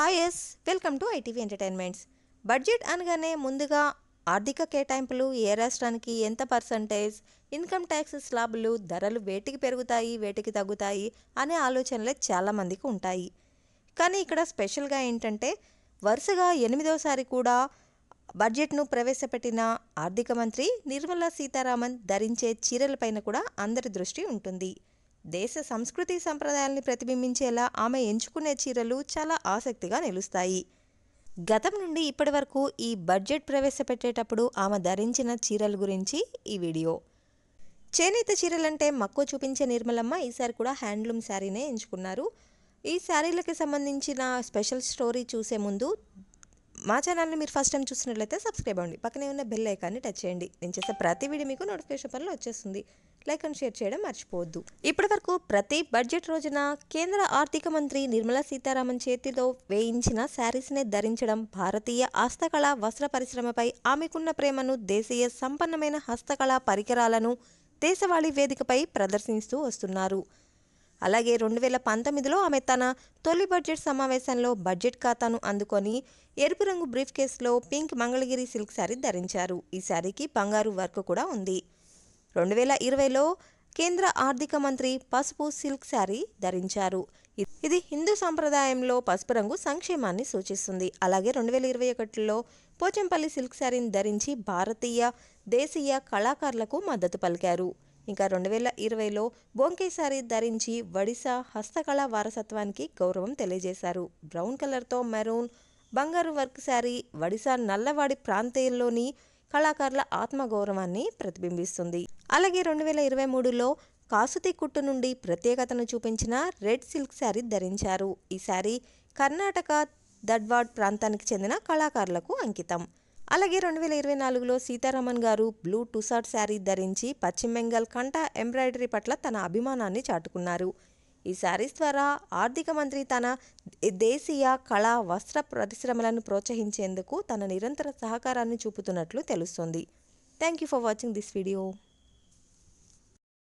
Hi yes welcome to ITV entertainments. Budget అనగానే ముందుగా ఆర్థిక కేటాయింపులు ఏ రాష్ట్రానికి ఎంత పర్సంటేజ్ ఇన్కమ్ ట్యాక్స్ స్లాబులు ధరలు వేటికి పెరుగుతాయి వేటికి తగ్గుతాయి అనే ఆలోచనలే చాలామందికి ఉంటాయి. కానీ ఇక్కడ స్పెషల్గా ఏంటంటే వరుసగా ఎనిమిదవసారి కూడా బడ్జెట్ను ప్రవేశపెట్టిన ఆర్థిక మంత్రి నిర్మలా సీతారామన్ ధరించే చీరలపైన కూడా అందరి దృష్టి ఉంటుంది. దేశ సంస్కృతి సంప్రదాయాల్ని ప్రతిబింబించేలా ఆమె ఎంచుకునే చీరలు చాలా ఆసక్తిగా నిలుస్తాయి. గతం నుండి ఇప్పటి వరకు ఈ బడ్జెట్ ప్రవేశపెట్టేటప్పుడు ఆమె ధరించిన చీరల గురించి ఈ వీడియో. చేనేత చీరలంటే మక్కువ చూపించే నిర్మలమ్మ ఈసారి కూడా హ్యాండ్లూమ్ శారీనే ఎంచుకున్నారు. ఈ శారీలకి సంబంధించిన స్పెషల్ స్టోరీ చూసే ముందు మా ఛానల్ని మీరు ఫస్ట్ టైం చూసినట్లయితే సబ్స్క్రైబ్ అవ్వండి. పక్కనే ఉన్న బెల్ ఐకాన్ని టచ్ చేయండి. నేను చేసే ప్రతి వీడియో మీకు నోటిఫికేషన్ పనులు వచ్చేస్తుంది. లైక్ అండ్ షేర్ చేయడం మర్చిపోవద్దు. ఇప్పటి వరకు ప్రతి బడ్జెట్ రోజున కేంద్ర ఆర్థిక మంత్రి నిర్మలా సీతారామన్ చేతిలో వేయించిన శారీస్నే ధరించడం భారతీయ హస్తకళ వస్త్ర పరిశ్రమపై ఆమెకున్న ప్రేమను దేశీయ సంపన్నమైన హస్తకళ పరికరాలను దేశవాళీ వేదికపై ప్రదర్శిస్తూ వస్తున్నారు. అలాగే రెండు వేల పంతొమ్మిదిలో ఆమె తన తొలి బడ్జెట్ సమావేశంలో బడ్జెట్ ఖాతాను అందుకొని ఎరుపు రంగు బ్రీఫ్ కేసులో పింక్ మంగళగిరి సిల్క్ శారీ ధరించారు. ఈ శారీకి బంగారు వర్క్ కూడా ఉంది. రెండు వేల ఇరవైలో కేంద్ర ఆర్థిక మంత్రి పసుపు సిల్క్ శారీ ధరించారు. ఇది హిందూ సాంప్రదాయంలో పసుపు రంగు సంక్షేమాన్ని సూచిస్తుంది. అలాగే రెండు వేల ఇరవై ఒకటిలో పోచంపల్లి సిల్క్ శారీని ధరించి భారతీయ దేశీయ కళాకారులకు మద్దతు పలికారు. ఇంకా రెండు వేల ఇరవైలో బొంకేసారి శారీ ధరించి ఒడిశా హస్తకళా వారసత్వానికి గౌరవం తెలియజేశారు. బ్రౌన్ కలర్తో మెరూన్ బంగారు వర్క్ శారీ ఒడిశా నల్లవాడి ప్రాంతంలోని కళాకారుల ఆత్మగౌరవాన్ని ప్రతిబింబిస్తుంది. అలాగే రెండు వేల ఇరవై మూడులో కాసుతి కుట్టు నుండి ప్రత్యేకతను చూపించిన రెడ్ సిల్క్ శారీ ధరించారు. ఈ శారీ కర్ణాటక దడ్వాడ్ ప్రాంతానికి చెందిన కళాకారులకు అంకితం. అలాగే రెండు వేల ఇరవై నాలుగులో సీతారామన్ గారు బ్లూ టుసాట్ శారీ ధరించి పశ్చిమ బెంగాల్ కంట ఎంబ్రాయిడరీ పట్ల తన అభిమానాన్ని చాటుకున్నారు. ఈ శారీస్ ద్వారా ఆర్థిక మంత్రి తన దేశీయ కళా వస్త్ర పరిశ్రమలను ప్రోత్సహించేందుకు తన నిరంతర సహకారాన్ని చూపుతున్నట్లు తెలుస్తుంది. Thank you for watching this video